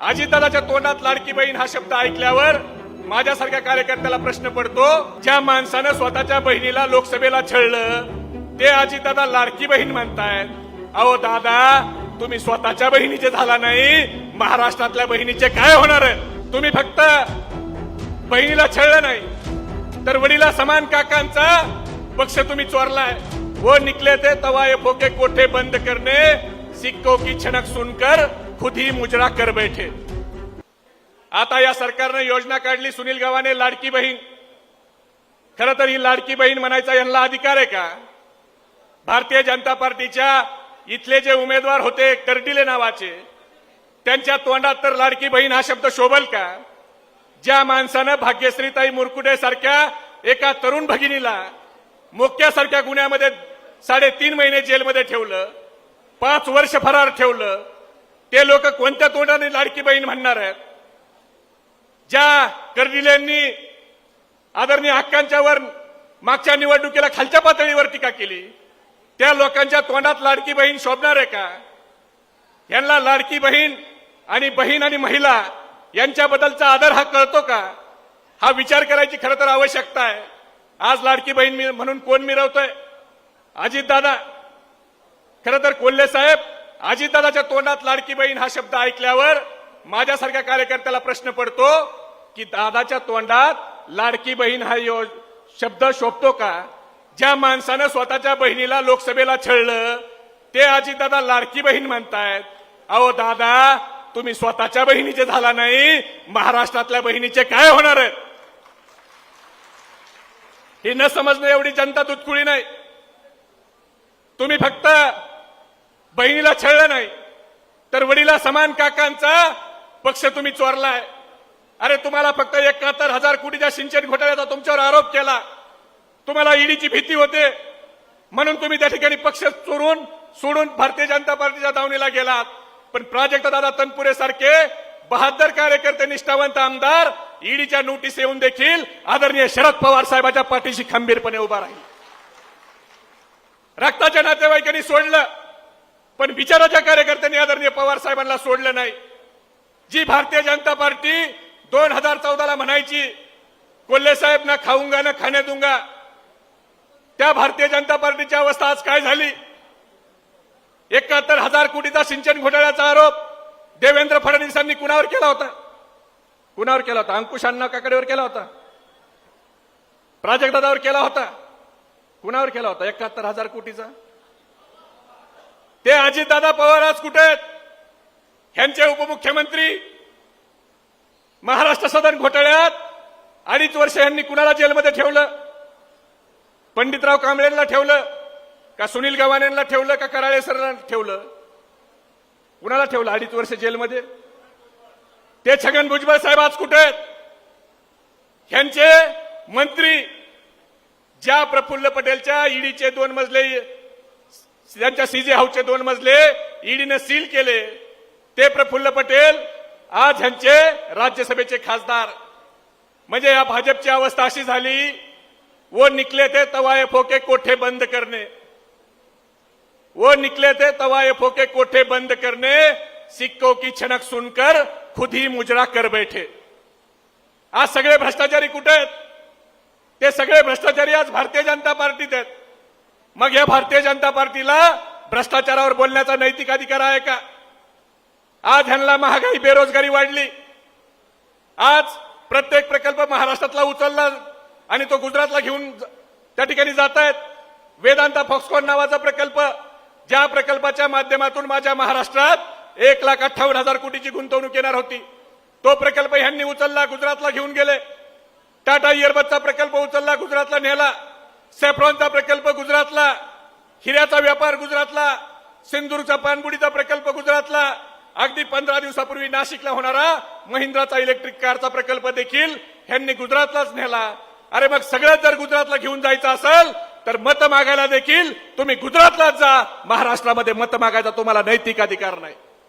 अजितदादाच्या तोंडात लाडकी बहीण हा शब्द ऐकल्यावर माझ्यासारख्या कार्यकर्त्याला प्रश्न पडतो ज्या माणसानं स्वतःच्या बहिणीला लोकसभेला छळलं ते अजितदादा लाडकी बहीण म्हणतायत. अहो दादा तुम्ही स्वतःच्या बहिणीचे झाला नाही महाराष्ट्रातल्या बहिणीचे काय होणार आहे? तुम्ही फक्त बहिणीला छळलं नाही. तर वडीला समान काकांचा पक्ष तुम्ही चोरलाय. वो निकले ते तवाये फोके कोठे बंद करणे सिक्को की छणक सुनकर खुद ही मुजरा कर बैठे। आता या सरकारनं योजना काढली सुनील गावाने लाडकी बहीण. खरं तर ही लाडकी बहीण म्हणायचा यांना अधिकार आहे का? भारतीय जनता पार्टीच्या इथले जे उमेदवार होते कर्डिले नावाचे त्यांच्या तोंडात तर लाडकी बहीण हा शब्द शोभल का? ज्या माणसानं भाग्यश्रीताई मुरकुटे सारख्या एका तरुण भगिनीला मोक्यासारख्या गुन्ह्यामध्ये साडेतीन महिने जेलमध्ये ठेवलं पाच वर्ष फरार ठेवलं ते लोक कोणत्या तोंडाने लाडकी बहीण म्हणणार आहेत? ज्या कर्डिलेंनी आदरणीय हक्कांच्या वर मागच्या निवडणुकीला खालच्या पातळीवर टीका केली त्या लोकांच्या तोंडात लाडकी बहीण शोभणार आहे का? यांना लाडकी बहीण आणि बहीण आणि महिला यांच्याबद्दलचा आदर हा कळतो का? हा विचार करायची खरं तर आवश्यकता आहे. आज लाडकी बहीण मी- म्हणून कोण मिरवतोय? अजितदादा. खरं तर कोल्हे साहेब अजितदादाच्या तोंडात लाडकी बहीण हा शब्द ऐकल्यावर माझ्यासारख्या कार्यकर्त्याला प्रश्न पडतो की दादाच्या तोंडात लाडकी बहीण हा यो शब्द शोभतो का? ज्या माणसानं स्वतःच्या बहिणीला लोकसभेला छळलं ते अजितदादा लाडकी बहीण म्हणतायत. अहो दादा तुम्ही स्वतःच्या बहिणीचे झाला नाही महाराष्ट्रातल्या बहिणीचे काय होणार आहे हे न समजणं एवढी जनता तुटकुळी नाही. तुम्ही फक्त बहिणीला छळलं नाही तर वडीला समान काकांचा पक्ष तुम्ही चोरलाय. अरे तुम्हाला फक्त एकाहत्तर हजार कोटीच्या सिंचन घोटाळ्याचा तुमच्यावर आरोप केला. तुम्हाला ईडीची भीती होते. म्हणून तुम्ही त्या ठिकाणी पक्ष चोरून सोडून भारतीय जनता पार्टीच्या दावणीला गेलात. पण प्राजक्त दादा तनपुरे सारखे बहादर कार्यकर्ते निष्ठावंत आमदार ईडीच्या नोटीस येऊन देखील आदरणीय शरद पवार साहेबाच्या पाठीशी खंबीरपणे उभा राहील. रक्ताच्या नातेवाईकांनी सोडलं. पण विचाराच्या कार्यकर्त्यांनी आदरणीय पवार साहेबांना सोडलं नाही. जी भारतीय जनता पार्टी दोन हजार चौदाला म्हणायची कोल्हे साहेब ना खाऊंगा ना खाण्या दुंगा. त्या भारतीय जनता पार्टीची अवस्था आज काय झाली? एकाहत्तर हजार कोटीचा सिंचन घोटाळ्याचा आरोप देवेंद्र फडणवीसांनी कुणावर केला होता? कुणावर केला होता? अंकुश अण्णा काकडेवर केला होता? प्राजक्तदादावर केला होता? कुणावर केला होता? एकाहत्तर हजार कोटीचा? ते अजितदादा पवार आज कुठे आहेत? ह्यांचे उपमुख्यमंत्री महाराष्ट्र सदन घोटाळ्यात अडीच वर्ष यांनी कुणाला जेलमध्ये ठेवलं? पंडितराव कांबळेंना ठेवलं? का सुनील गव्हाणेंना ठेवलं? का कराळे सरला ठेवलं? कुणाला ठेवलं अडीच वर्ष जेलमध्ये? ते छगन भुजबळ साहेब आज कुठे आहेत? ह्यांचे मंत्री ज्या प्रफुल्ल पटेलच्या ईडीचे दोन मजले त्यांच्या सीजे हाऊसचे दोन मजले ईडीनं सील केले. ते प्रफुल्ल पटेल आज ह्यांचे राज्यसभेचे खासदार. म्हणजे या भाजपची अवस्था अशी झाली वो निकले ते तवाए फोके कोठे बंद करणे. वो निकले थे तवाय फोके कोठे बंद करने सिक्कों की छनक सुनकर खुद ही मुजरा कर बैठे. आज सगळे भ्रष्टाचारी कुठे आहेत? ते सगळे भ्रष्टाचारी आज भारतीय जनता पार्टीत आहेत. मग या भारतीय जनता पार्टीला भ्रष्टाचारावर बोलण्याचा नैतिक अधिकार आहे का? आज ह्यांना महागाई बेरोजगारी वाढली. आज प्रत्येक प्रकल्प महाराष्ट्रातला उचलला आणि तो गुजरातला घेऊन त्या ठिकाणी जात आहेत वेदांता फॉक्सकॉन नावाचा प्रकल्प ज्या प्रकल्पाच्या माध्यमातून माझ्या महाराष्ट्रात एक लाख अठ्ठावन्न हजार कोटीची गुंतवणूक येणार होती. तो प्रकल्प ह्यांनी उचलला गुजरातला घेऊन गेले. टाटा इयरबदचा प्रकल्प उचलला गुजरातला नेला. सॅफ्रॉनचा प्रकल्प गुजरातला हिऱ्याचा व्यापार गुजरातला सिंदूरचा पानबुडीचा प्रकल्प गुजरातला अगदी पंधरा दिवसापूर्वी नाशिकला होणारा महिंद्राचा इलेक्ट्रिक कारचा प्रकल्प देखील ह्यांनी गुजरातलाच नेला. अरे मग सगळं जर गुजरातला घेऊन जायचं असेल तर मत मागायला देखील तुम्ही गुजरातलाच जा. महाराष्ट्रामध्ये मत मागायचा तुम्हाला नैतिक अधिकार नाही.